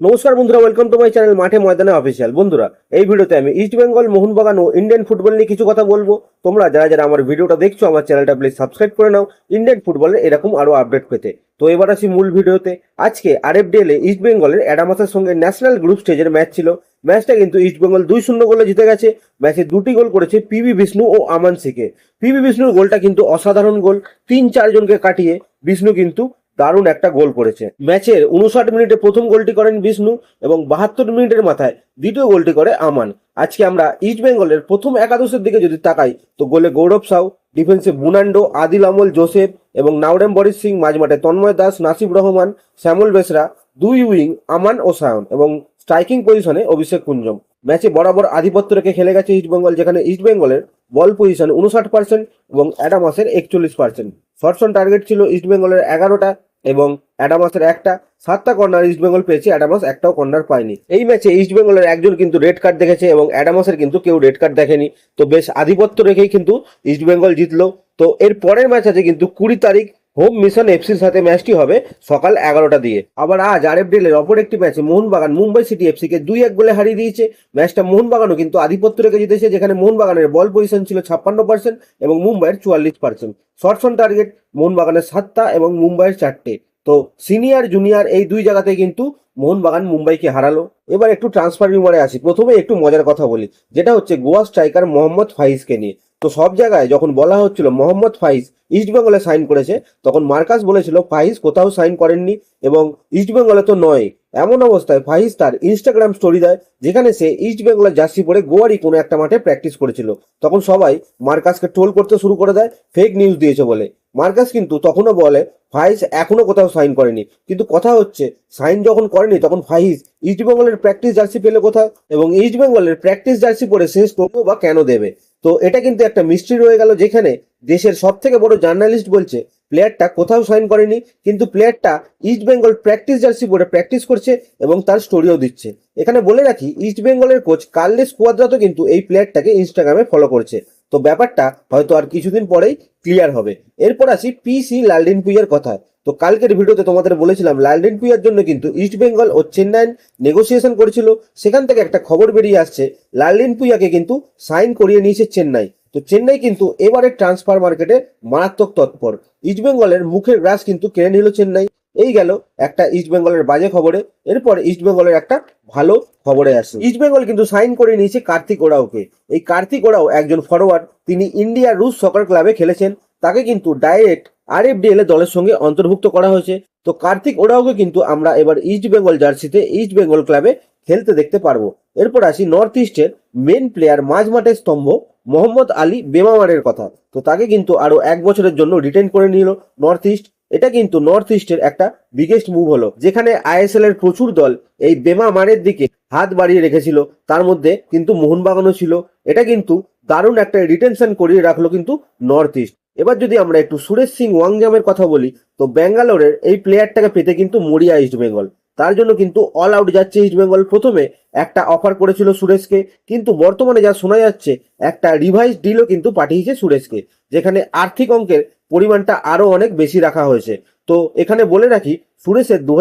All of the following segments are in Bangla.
নমস্কার বন্ধুরা ওয়েলকাম টু মাই চ্যানেল মাঠে ময়দানে অফিসিয়াল বন্ধুরা, এই ভিডিওতে আমি ইস্ট বেঙ্গল মোহনবাগান ও ইন্ডিয়ান ফুটবল নিয়ে কিছু কথা বলব। তোমরা যারা যারা আমার ভিডিওটা দেখছ, আমার চ্যানেলটা প্লিজ সাবস্ক্রাইব করে নাও। ইন্ডিয়ান ফুটবলের এরকম আরও আপডেট পেতে। তো এবার আসি মূল ভিডিওতে। আজকে আরএফডিএল ইস্ট বেঙ্গলের অ্যাডামাসের সঙ্গে ন্যাশনাল গ্রুপ স্টেজের ম্যাচ ছিল। ম্যাচটা কিন্তু ইস্ট বেঙ্গল দুই শূন্য গোলে জিতে গেছে। ম্যাচে দুটি গোল করেছে পিবি বিষ্ণু ও আমান সিকে পিবি বিষ্ণুর গোলটা কিন্তু অসাধারণ গোল। তিন চারজনকে কাটিয়ে বিষ্ণু কিন্তু দারুণ একটা গোল করেছে। ম্যাচের উনষাট মিনিটে প্রথম গোলটি করেন বিষ্ণু এবং বাহাত্তর মিনিটের মাথায় দ্বিতীয় গোলটি করে আমান। আজকে আমরা ইস্ট বেঙ্গলের প্রথম একাদশের দিকে যদি তাকাই, তো গোলে গৌরব সাউ ডিফেন্সে বুনান্ডো আদিল আমল, জোসেফ এবং নাওডেম বরিস সিং, মাঝমাঠে তন্ময় দাস, নাসিব রহমান, শ্যামল বেসরা, দুই উইং, আমান ও সায়ন এবং স্ট্রাইকিং পজিশনে অভিষেক কুঞ্জম। ম্যাচে বরাবর আধিপত্য রেখে খেলে গেছে ইস্ট বেঙ্গল, যেখানে ইস্ট বেঙ্গলের বল পজিশন উনষাট পার্সেন্ট এবং অ্যাডামাসের একচল্লিশ percent shots on target East east বেঙ্গলের এগারোটা এবং অ্যাডামাসের একটা সাতটা কর্নার ইস্ট বেঙ্গল পেয়েছে, অ্যাডামাস একটাও কর্নার পায়নি। এই ম্যাচে ইস্ট বেঙ্গলের একজন কিন্তু রেড কার্ড দেখেছে এবং অ্যাডামসের কিন্তু কেউ রেড কার্ড দেখেনি। তো বেশ আধিপত্য রেখেই কিন্তু ইস্ট বেঙ্গল জিতলো। তো এর পরের ম্যাচ আছে কিন্তু কুড়ি তারিখ হোম মিশন এফসির সাথে ম্যাচটি হবে সকাল এগারোটা দিয়ে। আবার আজ আর এফ অপর একটি ম্যাচে মোহনবাগান, মুম্বাই সিটি এফসিকে দুই এক গোলে হারিয়ে দিয়েছে। ম্যাচটা মোহনবাগানও কিন্তু আধিপত্য রেখে জিতেছে, যেখানে মোহনবাগানের বল পজিশন ছিল ছাপ্পান্ন পার্সেন্ট এবং মুম্বাইয়ের চুয়াল্লিশ পার্সেন্ট শর্টস অন টার্গেট মোহনবাগানের সাতটা এবং মুম্বাইয়ের চারটে। তো সিনিয়র জুনিয়র এই দুই জায়গাতে কিন্তু মোহনবাগান মুম্বাইকে হারালো। এবার একটু ট্রান্সফার রিউমারে আসি। প্রথমে একটু মজার কথা বলি। যেটা হচ্ছে গোয়া স্ট্রাইকার মোহাম্মদ ফাইজকে নিয়ে। তো সব জায়গায় যখন বলা হচ্ছিল মোহাম্মদ ফাইজ ইস্ট বেঙ্গলে সাইন করেছে, তখন মার্কাস বলেছিল, ফাইজ কোথাও সাইন করেননি এবং ইস্ট বেঙ্গলে তো নয়। এমন অবস্থায় ফাইজ তার ইনস্টাগ্রাম স্টোরি দেয়, যেখানে সে ইস্ট বেঙ্গলের জার্সি পরে গোয়ারই কোনো একটা মাঠে প্র্যাকটিস করেছিল। তখন সবাই মার্কাসকে ট্রোল করতে শুরু করে দেয় ফেক নিউজ দিয়েছে বলে। মার্কাস কিন্তু তখনও বলে, ফাইজ এখনও কোথাও সাইন করেনি। কিন্তু কথা হচ্ছে সাইন যখন করেনি, তখন ফাইজ ইস্ট বেঙ্গলের প্র্যাকটিস জার্সি পেলে কোথায়? এবং ইস্ট বেঙ্গলের প্র্যাকটিস জার্সি পরে শেষ করব বা কেন দেবে? তো এটা কিন্তু একটা মিস্ট্রি রয়ে গেল, যেখানে দেশের সব থেকে বড় জার্নালিস্ট বলছে প্লেয়ারটা কোথাও সাইন করেনি, কিন্তু প্লেয়ারটা ইস্ট বেঙ্গল প্র্যাকটিস জার্সি পরে প্র্যাকটিস করছে এবং তার স্টোরিও দিচ্ছে। এখানে বলে রাখি ইস্ট বেঙ্গলের কোচ কার্লেস কুয়াদ্রাতো কিন্তু এই প্লেয়ারটাকে ইনস্টাগ্রামে ফলো করছে। তো ব্যাপারটা হয়তো আর কিছুদিন পরেই ক্লিয়ার হবে। এরপর আসি পিসি লালডিন পুইয়ার কথায়। তো কালকের ভিডিওতে তোমাদের বলেছিলাম লালডিন পুইয়ার জন্য কিন্তু ইস্ট বেঙ্গল ও চেন্নাই নেগোসিয়েশন করেছিল। সেখান থেকে একটা খবর বেরিয়ে আসছে লালডিন পুইয়াকে কিন্তু সাইন করিয়ে নিয়েছে চেন্নাই তো চেন্নাই কিন্তু এবারে ট্রান্সফার মার্কেটে মারাত্মক তৎপর। ইস্ট বেঙ্গলের মুখের গ্রাস কিন্তু কেড়ে নিল চেন্নাই এই গেল একটা ইস্ট বেঙ্গলের বাজে খবরে, এরপর ইস্ট বেঙ্গলের একটা ভালো খবরে আসে ইস্ট বেঙ্গল কিন্তু সাইন করে নিয়েছে কার্তিক ওরাওকে। এই কার্তিক ওরাও একজন ফরওয়ার্ড তিনি ইন্ডিয়া রুশ সকার ক্লাবে খেলেছেন। তাকে কিন্তু ডাইরেক্ট আর এফ এর দলের সঙ্গে অন্তর্ভুক্ত করা হয়েছে। তো কার্তিক ওরাওকে কিন্তু আমরা এবার ইস্ট বেঙ্গল জার্সিতে ইস্ট বেঙ্গল ক্লাবে খেলতে দেখতে পারব। এরপর আসি নর্থ ইস্টের মেন প্লেয়ার মাঝ মাঠের স্তম্ভ, মোহাম্মদ আলী বেমামারের কথা। তো তাকে কিন্তু আরও এক বছরের জন্য রিটেন করে নিল নর্থ ইস্ট এটা কিন্তু নর্থ ইস্টের একটা বিগেস্ট মুভ হলো, যেখানে আইএসএল এর প্রচুর দল এই বেমা মারের দিকে হাত বাড়িয়ে রেখেছিল, তার মধ্যে কিন্তু মোহনবাগানও ছিল, এটা কিন্তু দারুণ একটা রিটেনশন করিয়ে রাখল কিন্তু নর্থ ইস্ট এবার যদি আমরা একটু সুরেশ সিং ওয়াংজামের কথা বলি, তো ব্যাঙ্গালোরের এই প্লেয়ারটাকে পেতে কিন্তু মরিয়া ইস্ট বেঙ্গল তার জন্য কিন্তু অল আউট যাচ্ছে ইস্ট বেঙ্গল প্রথমে। একটা অফার করেছিল সুরেশকে, কিন্তু বর্তমানে যা শোনা যাচ্ছে, একটা রিভাইস ডিলও কিন্তু পাঠিয়েছে সুরেশকে, যেখানে আর্থিক অঙ্কের পরিমাণটা আরও অনেক বেশি রাখা হয়েছে। তো এখানে বলে রাখি, সুরেশের দু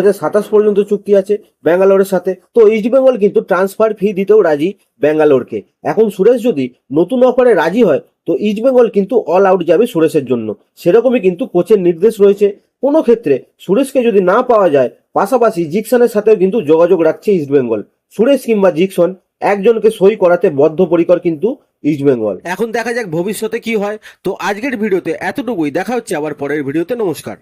পর্যন্ত চুক্তি আছে ব্যাঙ্গালোরের সাথে। তো ইস্ট বেঙ্গল কিন্তু ট্রান্সফার ফি দিতেও রাজি ব্যাঙ্গালোরকে। এখন সুরেশ যদি নতুন অফারে রাজি হয়, তো ইস্ট বেঙ্গল কিন্তু অল আউট যাবে সুরেশের জন্য। সেরকমই কিন্তু কোচের নির্দেশ রয়েছে। কোনো ক্ষেত্রে সুরেশকে যদি না পাওয়া যায় পাশাপাশি জিকসনের সাথে কিন্তু যোগাযোগ রাখছে ইস্টবেঙ্গল সুরেশ কিংবা জিকসন একজনকে সই করাতে বদ্ধপরিকর কিন্তু ইস্টবেঙ্গল এখন দেখা যাক ভবিষ্যতে কি হয়। তো আজকের ভিডিওতে এতটুকুই। দেখা হচ্ছে আবার পরের ভিডিওতে। নমস্কার।